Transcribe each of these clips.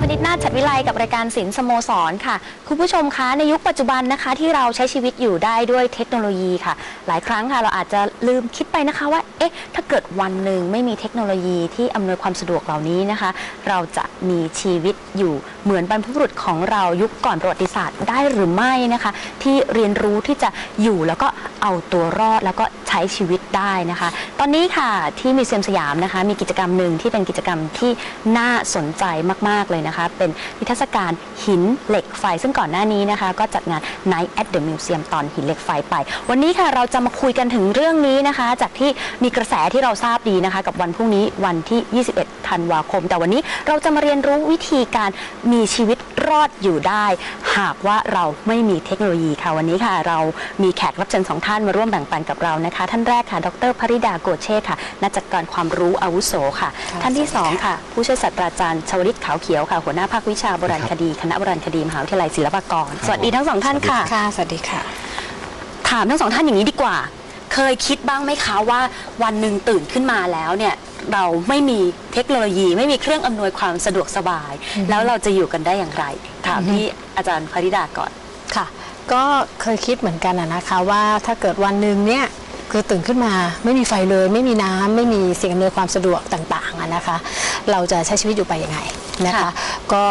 พนิดวิไลกับรายการศิลป์สโมสรค่ะ คุณผู้ชมคะในยุคปัจจุบันนะคะ ที่เราใช้ชีวิตอยู่ได้ด้วยเทคโนโลยีค่ะ หลายครั้งค่ะ เราอาจจะลืมคิดไปนะคะว่า เอ๊ะ ถ้าเกิดวันหนึ่งไม่มีเทคโนโลยีที่อำนวยความสะดวกเหล่านี้นะคะ เราจะมีชีวิตอยู่เหมือนบรรพบุรุษของเรายุคก่อนประวัติศาสตร์ได้หรือไม่นะคะ ที่เรียนรู้ที่จะอยู่แล้วก็เอาตัวรอดแล้วก็ใช้ชีวิตได้นะคะ ตอนนี้ค่ะที่มิวเซียมสยามนะคะ มีกิจกรรมหนึ่งที่เป็นกิจกรรมที่น่าสนใจมาก ๆเลยนะคะเป็นนิทรรศการหินเหล็กไฟ ซึ่งก่อนหน้านี้นะคะ ก็จัดงาน Night at the Museum ตอนหินเหล็กไฟไป วันนี้ค่ะเราจะมาคุยกันถึงเรื่องนี้นะคะ จากที่มีกระแสที่เราทราบดีนะคะ กับวันพรุ่งนี้วันที่ 21 ธันวาคม แต่วันนี้เราจะมาเรียนรู้วิธีการมีชีวิตรอดอยู่ได้ หากว่าเราไม่มีเทคโนโลยีค่ะวันนี้ค่ะ เรามีแขกรับเชิญสองท่านมาร่วมแบ่งปันกับเรานะคะ ท่านแรกค่ะ ดรพริดาโกเชษค่ะนักจัดการความรู้อาวุโสค่ะ ท่านที่สองค่ะค่ะผู้ช่วยศาสตราจารย์ชวลิตขาวเขียวค่ะหัวหน้าภาควิชาโบราณคดี คณะโบราณคดีมหาวิทยาลัยศิลปากร สวัสดีทั้งสองท่านค่ะ ค่ะ สวัสดีค่ะ ถามทั้งสองท่านอย่างนี้ดีกว่า เคยคิดบ้างไหมคะว่าวันหนึ่งตื่นขึ้นมาแล้วเนี่ยเราไม่มีเทคโนโลยีไม่มีเครื่องอำนวยความสะดวกสบาย แล้วเราจะอยู่กันได้อย่างไร ถามที่อาจารย์พริดาก่อนค่ะ ก็เคยคิดเหมือนกันอะนะคะว่าถ้าเกิดวันหนึ่งเนี่ยคือตื่นขึ้นมาไม่มีไฟเลย ไม่มีน้ำไม่มีสิ่งอำนวยความสะดวกต่างๆอะ นะคะ เราจะใช้ชีวิตอยู่ไปยังไงนะคะค่ะก็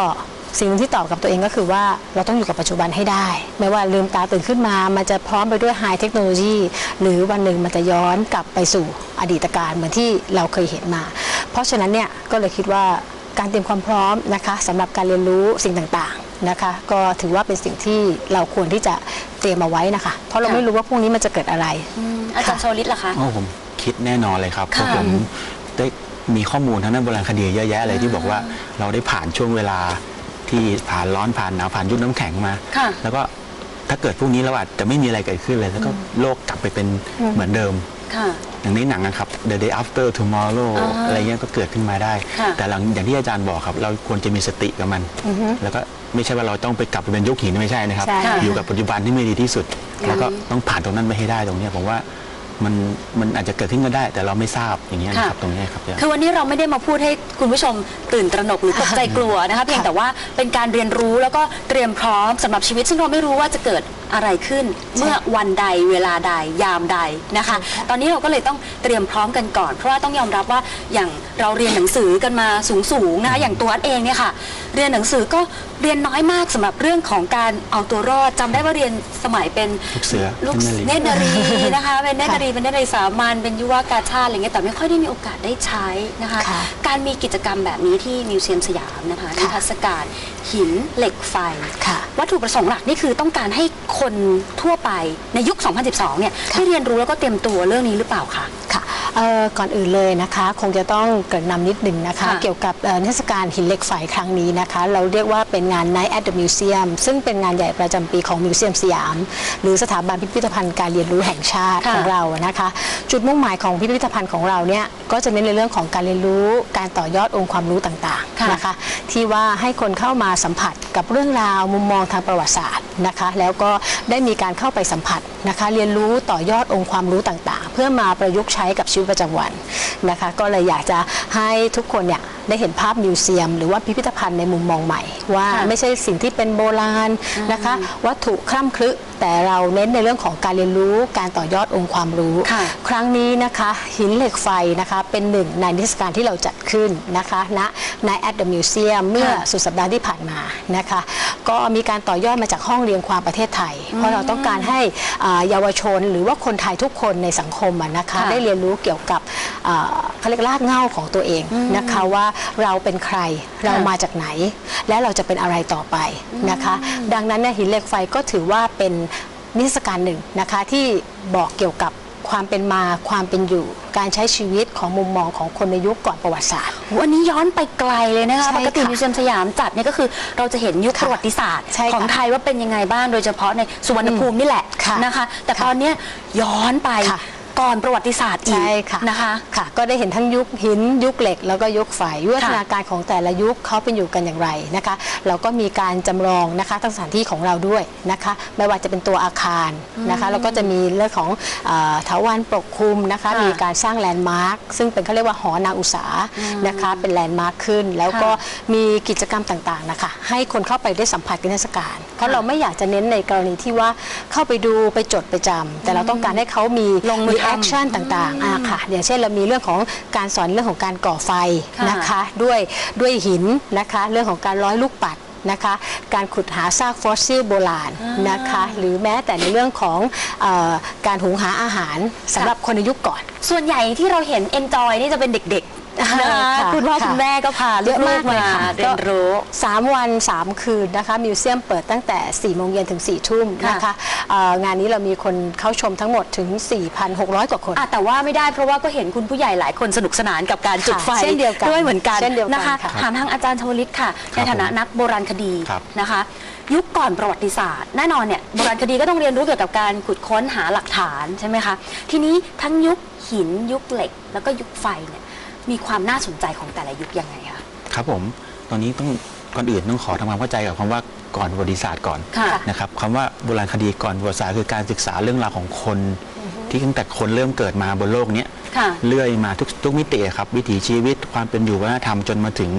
สิ่งหนึ่งที่ตอบกับตัวเองก็คือว่าเราต้องอยู่กับปัจจุบันให้ได้ ไม่ว่าลืมตาตื่นขึ้นมา มันจะพร้อมไปด้วยไฮเทคโนโลยี หรือวันหนึ่งมันจะย้อนกลับไปสู่อดีตการเหมือนที่เราเคยเห็นมา เพราะฉะนั้นเนี่ยก็เลยคิดว่าการเตรียมความพร้อมนะคะสำหรับการเรียนรู้สิ่งต่างๆนะคะ ก็ถือว่าเป็นสิ่งที่เราควรที่จะเตรียมเอาไว้นะคะ เพราะเราค่ะไม่รู้ว่าพรุ่งนี้มันจะเกิดอะไรอาจารย์ชวลิตล่ะคะโอ้ผมคิดแน่นอนเลยครับเพค่ะราะผมได้ มีข้อมูลทางด้านโบราณคดีเยอะแยะเลยที่อ่าบอกว่าเราได้ผ่านช่วงเวลาที่ผ่านร้อนผ่านหนาวผ่านยุคน้ำแข็งมา ค่ะ แล้วก็ถ้าเกิดพรุ่งนี้เราอาจจะไม่มีอะไรเกิดขึ้นเลย แล้วก็โลกกลับไปเป็นเหมือนเดิม ค่ะ อย่างในหนังนะครับ The Day After Tomorrow อ่าอะไรเงี้ยก็เกิดขึ้นมาได้ ค่ะ แต่หลังอย่างที่อาจารย์บอกครับ เราควรจะมีสติกับมันแล้วก็ไม่ใช่ว่าเราต้องไปกลับไปเป็นยุคหินไม่ใช่นะครับ ใช่ค่ะอยู่กับปัจจุบันที่ไม่ดีที่สุด แล้วก็ต้องผ่านตรงนั้นไปให้ได้ตรงเนี้ยผมว่า มันมันอาจจะเกิดขึ้นก็ได้ แต่เราไม่ทราบอย่างเงี้ยนะครับค่ะตรงเนี้ยครับอาจารย์คือวันนี้เราไม่ได้มาพูดให้คุณผู้ชมตื่นตระหนกหรือตกใจกลัวนะคะเพียงแต่ว่าเป็นการเรียนรู้แล้วก็เตรียมพร้อมสำหรับชีวิต ซึ่งเราไม่รู้ว่าจะเกิด อะไรขึ้น เมื่อวันใดเวลาใดยามใดนะคะ ตอนนี้เราก็เลยต้องเตรียมพร้อมกันก่อน เพราะว่าต้องยอมรับว่าอย่างเราเรียนหนังสือกันมาสูงๆนะคะอย่างตัวอัดเองเนี่ยค่ะ เรียนหนังสือก็เรียนน้อยมากสำหรับเรื่องของการเอาตัวรอดจำได้ว่าเรียนสมัยเป็นลูกเสือลูกเนตรนารีเนตรนารีนะคะเป็นเนตรนารีเป็นเนตรนารีสามัญเป็นยุวกาชาติอะไรเงี้ยแต่ไม่ค่อยได้มีโอกาสได้ใช้นะคะค่ะการมีกิจกรรมแบบนี้ที่มิวเซียมสยามนะคะนิค่ะทรรศการหินเหล็กไฟค่ะ วัตถุประสงค์หลักนี่คือต้องการให้คนทั่วไปในยุค 2012 เนี่ยค่ะได้เรียนรู้แล้วก็เตรียมตัวเรื่องนี้หรือเปล่าคะค่ะเอ่อ ก่อนอื่นเลยนะคะ คงจะต้องเกริ่นนำนิดหนึ่งนะคะ ค่ะเกี่ยวกับเอ่อเทศกาลหินเหล็กไฟครั้งนี้นะคะ เราเรียกว่าเป็นงาน Night at the Museum ซึ่งเป็นงานใหญ่ประจำปีของมิวเซียมสยาม หรือสถาบันพิพิธภัณฑ์การเรียนรู้แห่งชาติค่ะ ของเรานะคะ จุดมุ่งหมายของพิพิธภัณฑ์ของเราเนี่ยก็จะเน้นในเรื่องของการเรียนรู้การต่อยอดองค์ความรู้ต่างค่ะๆนะคะ ที่ว่าให้คนเข้ามาสัมผัสกับเรื่องราวมุมมองทางประวัติศาสตร์นะคะ แล้วก็ได้มีการเข้าไปสัมผัสนะคะ เรียนรู้ต่อยอดองค์ความรู้ต่างๆ เพื่อมาประยุกต์ใช้กับชีวิตประจำวันนะคะ ก็เลยอยากจะให้ทุกคนเนี่ยได้เห็นภาพมิวเซียม หรือว่าพิพิธภัณฑ์ในมุมมองใหม่ ว่าค่ะไม่ใช่สิ่งที่เป็นโบราณนะคะ วัตถุคล่ำคลึแต่เราเน้นในเรื่องของการเรียนรู้การต่อยอดองค์ความรู้ค่ะครั้งนี้นะคะหินเหล็กไฟนะคะเป็นหนึ่งในนิทรรศการที่เราจัดขึ้นนะคะณใน at the museum เมื่อค่ะสุดสัปดาห์ที่ผ่านมานะคะ ก็มีการต่อยอดมาจากห้องเรียนความประเทศไทย เพราะเราต้องการให้อ่าเยาวชนหรือว่าคนไทยทุกคนในสังคมอะนะคะค่ะได้เรียนรู้เกี่ยวกับอ่าเขาเรียกรากเหง้าของตัวเองนะคะว่าเราเป็นใครเรามาจากไหน และเราจะเป็นอะไรต่อไปนะคะ ดังนั้นเนี่ยหินเหล็กไฟก็ถือว่าเป็นนิทรรศการหนึ่งนะคะที่บอกเกี่ยวกับความเป็นมาความเป็นอยู่ การใช้ชีวิตของมุมมองของคนในยุคก่อนประวัติศาสตร์วันนี้ย้อนไปไกลเลยนะคะใช่ปกติค่ะมิวเซียมสยามจัดเนี่ยก็คือเราจะเห็นยุคค่ะประวัติศาสตร์ใช่ค่ะของไทยว่าเป็นยังไงบ้างโดยเฉพาะในสุวรรณภูมินี่แหละค่ะนะคะ แต่ค่ะตอนเนี้ยย้อนไปค่ะ ก่อนประวัติศาสตร์อีกใช่ค่ะนะคะค่ะ ก็ได้เห็นทั้งยุคหินยุคเหล็ก แล้วก็ยุคไฟวิวัฒนาการของแต่ละยุคเขาเป็นอยู่กันอย่างไรนะคะเราก็มีการจำลองนะคะทั้งสถานที่ของเราด้วยนะคะ ไม่ว่าจะเป็นตัวอาคารนะคะแล้วก็จะมีเรื่องของเออเถาวันปกคลุมนะคะค่ะมีการสร้างแลนด์มาร์คซึ่งเป็นเขาเรียกว่าหอนางอุตสานะคะเป็นแลนด์มาร์คขึ้น แล้วก็ค่ะมีกิจกรรมต่างๆนะคะให้คนเข้าไปได้สัมผัสกับเทศกาล เพราะเราไม่อยากจะเน้นในกรณีที่ว่าเข้าไปดูไปจดไปจำแต่เราต้องการให้เขามีลงมือทำแอคชั่นต่างๆอ่าค่ะอย่างเช่นเรามีเรื่องของการสอนเรื่องของการก่อไฟค่ะนะคะ ด้วยด้วยหินนะคะ เรื่องของการร้อยลูกปัดนะคะการขุดหาซากฟอสซิลโบราณนะคะหรือแม้แต่ในเรื่องของเออการหุงหาอาหารสำหรับคนในยุคก่อน ส่วนใหญ่ที่เราเห็น enjoy นี่จะเป็นเด็กๆนะ คะค่ะคุณพ่อค่ะคุณแม่ก็พาเยอะลูมากกๆเลยมาค่ะเรียนรู้ 3 วัน 3 คืนนะคะมิวเซียมเปิดตั้งแต่4โมงเย็นถึง4ทุ่มนะคะเอ่องานนี้เรามีคนเข้าชมทั้งหมดถึง 4,600 กว่าคนอะแต่ว่าไม่ได้เพราะว่าก็เห็นคุณผู้ใหญ่หลายคนสนุกสนานกับการจุดไฟเช่นเดียวกันด้วยเหมือนกันเช่นเดียวกันนะคะค่ะถามทางอาจารย์ชวลิตค่ะคในรับฐานะผมนักโบราณคดีครับนะคะยุคก่อนประวัติศาสตร์แน่นอนเนี่ยโบราณคดีก็ต้องเรียนรู้เกี่ยวกับการขุดค้นหาหลักฐานใช่ไหมคะ ทีนี้ทั้งยุคหินยุคเหล็ก แล้วก็ยุคไฟเนี่ย มีความน่าสนใจของแต่ละยุคยังไงคะ ครับผม ตอนนี้ต้องก่อนอื่นต้องขอทำความเข้าใจกับคำว่าก่อนประวัติศาสตร์ก่อนค่ะนะครับคำว่าโบราณคดีก่อนประวัติศาสตร์คือการศึกษาเรื่องราวของคน ที่ตั้งแต่คนเริ่มเกิดมาบนโลกเนี้ยค่ะเรื่อยมาทุกทุกมิติครับวิถีชีวิตความเป็นอยู่วัฒนธรรมจนมาถึง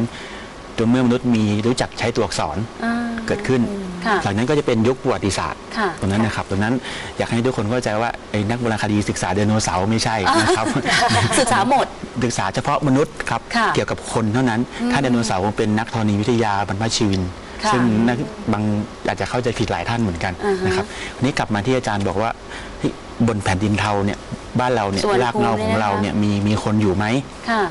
จนเมื่อมนุษย์มีรู้จักใช้ตัวอักษรอ่าเกิดขึ้นค่ะหลังนั้นก็จะเป็นยุคประวัติศาสตร์ค่ะตรงนั้นนะครับตรงนั้นอยากให้ทุกคนเข้าใจว่าไอ้นักโบราณคดีศึกษาไดโนเสาร์ไม่ใช่นะครับศึกษาหมดศึกษาเฉพาะมนุษย์ครับค่ะเกี่ยวกับคนเท่านั้น ถ้าไดโนเสาร์เป็นนักธรณีวิทยาบรรพชีวินค่ะซึ่งนักบางอาจจะเข้าใจผิดหลายท่านเหมือนกันอ่าฮะนะครับวันนี้กลับมาที่อาจารย์บอกว่าเฮ้ยบนแผ่นดินเทาเนี่ยบ้านเราเนี่ยส่วนรากเหง้าภูมิของเราเนี่ยนะคะเนี่ยมีมีคนอยู่ไหมค่ะ